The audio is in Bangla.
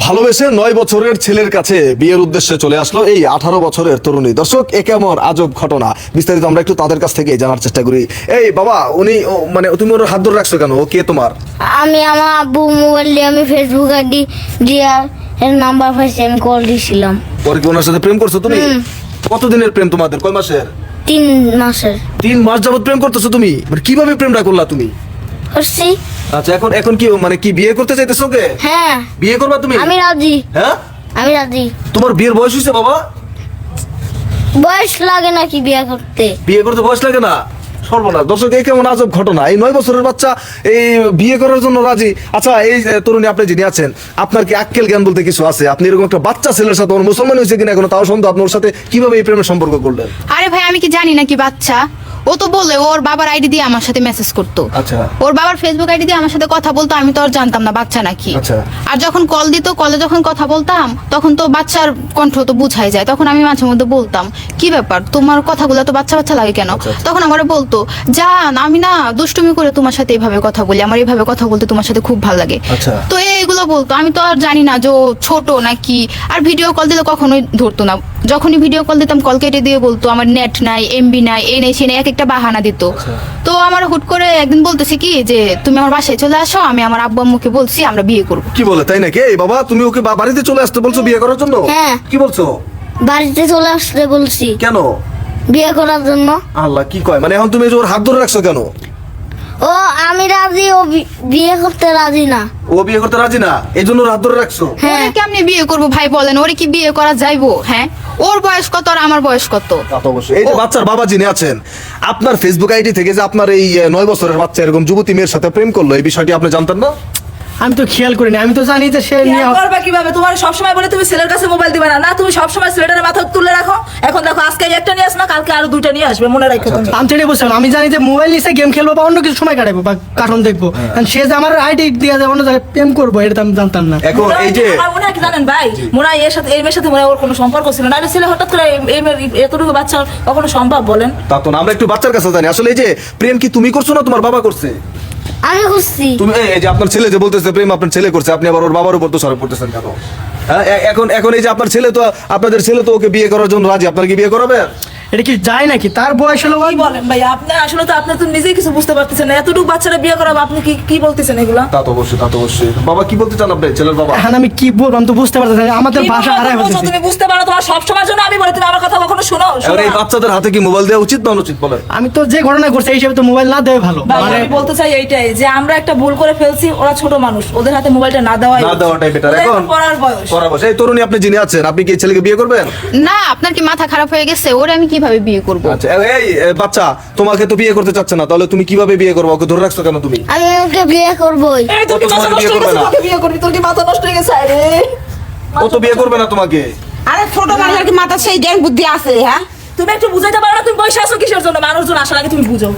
ভালোবেসে নয় বছরের ছেলের কাছে বিয়ের উদ্দেশ্যে চলে আসলো এই আঠারো বছরের তরুণী। দর্শক এ কেমন আজব ঘটনা? বিস্তারিত আমরা একটু তাদের কাছ থেকে জানার চেষ্টা করি। এই বাবা উনি মানে তুমি ওর হাত ধরে রাখছো কেন? ও কে তোমার? আমি আমার আব্বু মোবাইল দিয়ে আমি ফেসবুক আইডি দিয়ে এর নাম্বার পাইছি আমি কল দিয়েছিলাম ওর কি ওনার সাথে প্রেম করছ তুমি? কতদিনের প্রেম তোমাদের? কয় মাসের? তিন মাসের। তিন মাস যাবত প্রেম করতেছো তুমি? মানে কীভাবে প্রেমটা করলা তুমি? করছি। আচ্ছা এখন এখন কি মানে কি বিয়ে করতে চাইতেছো ওকে? হ্যাঁ। বিয়ে করবা তুমি? আমি রাজি। হ্যাঁ? আমি রাজি। তোমার বিয়ের বয়স হয়েছে বাবা? বয়স লাগে নাকি বিয়ে করতে? বিয়ে করতে বয়স লাগে না? সর্বনাশ। দর্শক এই কেমন আজব ঘটনা। এই নয় বছরের বাচ্চা এই বিয়ে করার জন্য রাজি। আচ্ছা এই তরুণী আপনি যিনি আছেন আপনার কি আক্কেল জ্ঞান বলতে কিছু আছে? আপনি এরকম একটা বাচ্চা ছেলের সাথে ওর মুসলমান হয়েছে কিনা এখনও তাও সন্দেহ? আপনার সাথে কীভাবে এই প্রেমের সম্পর্ক করলেন? আরে ভাই আমি কি জানি নাকি বাচ্চা? ও তো বলে ওর বাবার আইডি দিয়ে আমার সাথে মেসেজ করতো। আচ্ছা। ওর বাবার ফেসবুক আইডি দিয়ে আমার সাথে কথা বলতো আমি তো আর জানতাম না বাচ্চা নাকি। আচ্ছা। আর যখন কল দিত কলে যখন কথা বলতাম তখন তো বাচ্চার কণ্ঠ তো বুঝাই যায়। তখন আমি মাঝে মধ্যে বলতাম কি ব্যাপার? তোমার কথাগুলো তো বাচ্চা বাচ্চা লাগে কেন? আচ্ছা, তখন আমার বলতো জান আমি না দুষ্টুমি করে তোমার সাথে এইভাবে কথা বলি। আমার এইভাবে কথা বলতে তোমার সাথে খুব ভালো লাগে। তো এইগুলো বলতো। আমি তো আর জানি না যে ছোট নাকি। আর ভিডিও কল দিলে কখনোই ধরতো না। যখনই ভিডিও কল দিতাম কল কেটে দিয়ে বলতো আমার নেট নাই এমবি নাই এই নেই সে নেই এক একটা বাহানা দিত। তো আমার হুট করে একদিন বলতেছে কি যে তুমি আমার বাসায় চলে আসো আমি আমার আব্বু আম্মুকে বলছি আমরা বিয়ে করব। কি বলে তাই নাকি? এই বাবা তুমি ওকে বা- বাড়িতে চলে আসতে বলছো বিয়ে করার জন্য? হ্যাঁ। কি বলছো? বাড়িতে চলে আসতে বলছি। কেন? বিয়ে করার জন্য। আল্লাহ কি কয়? মানে এখন তুমি যে ওর হাত ধরে রাখছো কেন? ও আমি রাজি ও বিয়ে করতে রাজি না। ও বিয়ে করতে রাজি না? এই জন্য রাত ধরে রাখছো? হ্যাঁ। ওরে কেমনি বিয়ে করব ভাই বলেন? ওরে কি বিয়ে করা যাইবো? হ্যাঁ? ওর বয়স কত আর আমার বয়স কত? এই যে বাচ্চার বাবা যিনি আছেন আপনার ফেসবুক আইডি থেকে যে আপনার এই নয় বছরের বাচ্চা এরকম যুবতী মেয়ের সাথে প্রেম করল এই বিষয়টি আপনি জানতেন না? আমি তো খেয়াল করিনি আমি তো জানি যে সে নিয়ে করবা কীভাবে? তোমার সবসময় বলে তুমি ছেলের কাছে মোবাইল দিবে না। না তুমি সবসময় ছেলেটার মাথা তুলে রাখো। এখন দেখো আজকে একটা নিয়ে আস না কালকে আরও দুইটা নিয়ে আসবে মনে রাখো তুমি। আমি তো এটাই বলছিলাম আমি জানি যে মোবাইল নিয়ে গেম খেলব বা অন্য কিছু সময় কাটাবো বা কার্টুন দেখব। কারণ সে যে আমার আইডি দিয়ে যে অন্য জায়গায় প্রেম করব এটা আমি জানতাম না। এখন এই যে মনে হয় জানেন ভাই? মনে হয় এর সাথে এই মেয়ের সাথে মনে হয় ওর কোনো সম্পর্ক ছিল না। ছেলে হঠাৎ করে এই- এই মেয়ের- এতটুকু বাচ্চা কখনো সম্ভব বলেন? তা তো আমরা একটু বাচ্চার কাছে জানি। আসলে এই যে প্রেম কি তুমি করছ না তোমার বাবা করছে? আমি খুঁজছি। তুমি এই যে আপনার ছেলে যে বলতেছে প্রেম আপনার ছেলে করছে আপনি আবার ওর বাবার উপর তো সরব করতেছেন কেন? হ্যাঁ, এখন এখন এই যে আপনার ছেলে তো আপনাদের ছেলে তো ওকে বিয়ে করার জন্য রাজি আপনার কি বিয়ে করাবে এটা কি যায় নাকি? তার বয়স হলো কি বলেন ভাই? আপনি আসলে তো আপনি তো নিজেই কিছু বুঝতে পারতেছেন না। এতটুকু বাচ্চারা বিয়ে করাবো আপনি কি কি বলতেছেন এগুলা? তা তো অবশ্যই তা তো অবশ্যই। বাবা কি বলতে চান আপনি? ছেলের বাবা। এখন আমি কি বলব? আমি তো বুঝতে পারতেছি না, আমাদের ভাষা বলব? হারাই তুমি তুমি বুঝতে পারো তোমার সব সময়ের জন্য আমি বলি তুমি আমার কথা কখনো শোনো এই বাচ্চাদের হাতে কি মোবাইল দেওয়া উচিত না অনুচিত বলেন? আমি তো যে ঘটনা করছি এই হিসেবে তো মোবাইল না দেওয়া ভালো। মানে আমি বলতে চাই এইটাই যে আমরা একটা ভুল করে ফেলছি ওরা ছোট মানুষ। ওদের হাতে মোবাইলটা না দেওয়াই না দেওয়াটাই বেটার এখন? পড়ার বয়স। পড়ার বয়স। এই তরুণী আপনি যিনি আছেন আপনি কি ছেলেকে বিয়ে করবেন? না আপনার কি মাথা খারাপ হয়ে গেছে? ওরে আমি কীভাবে বিয়ে করব? আচ্ছা এই বাচ্চা তোমাকে তো বিয়ে করতে চাচ্ছে না তাহলে তুমি কীভাবে বিয়ে করবে? ওকে ধরে রাখছো কেন তুমি? আমি ওকে বিয়ে করবই। এই, তোর কি ও তো মাথা নষ্ট বিয়ে করবে না। বিয়ে করবি, তোর কি মাথা নষ্ট হয়ে গেছে? আরে। ও তো বিয়ে করবে না তোমাকে। আরে ছোট মানুষের কি মাথা সেই জ্ঞান বুদ্ধি আছে হ্যাঁ? তুমি একটু বুঝাইতে পারো না তুমি বসে আছো কিসের জন্য? মানুষজন আসার আগে তুমি বুঝো।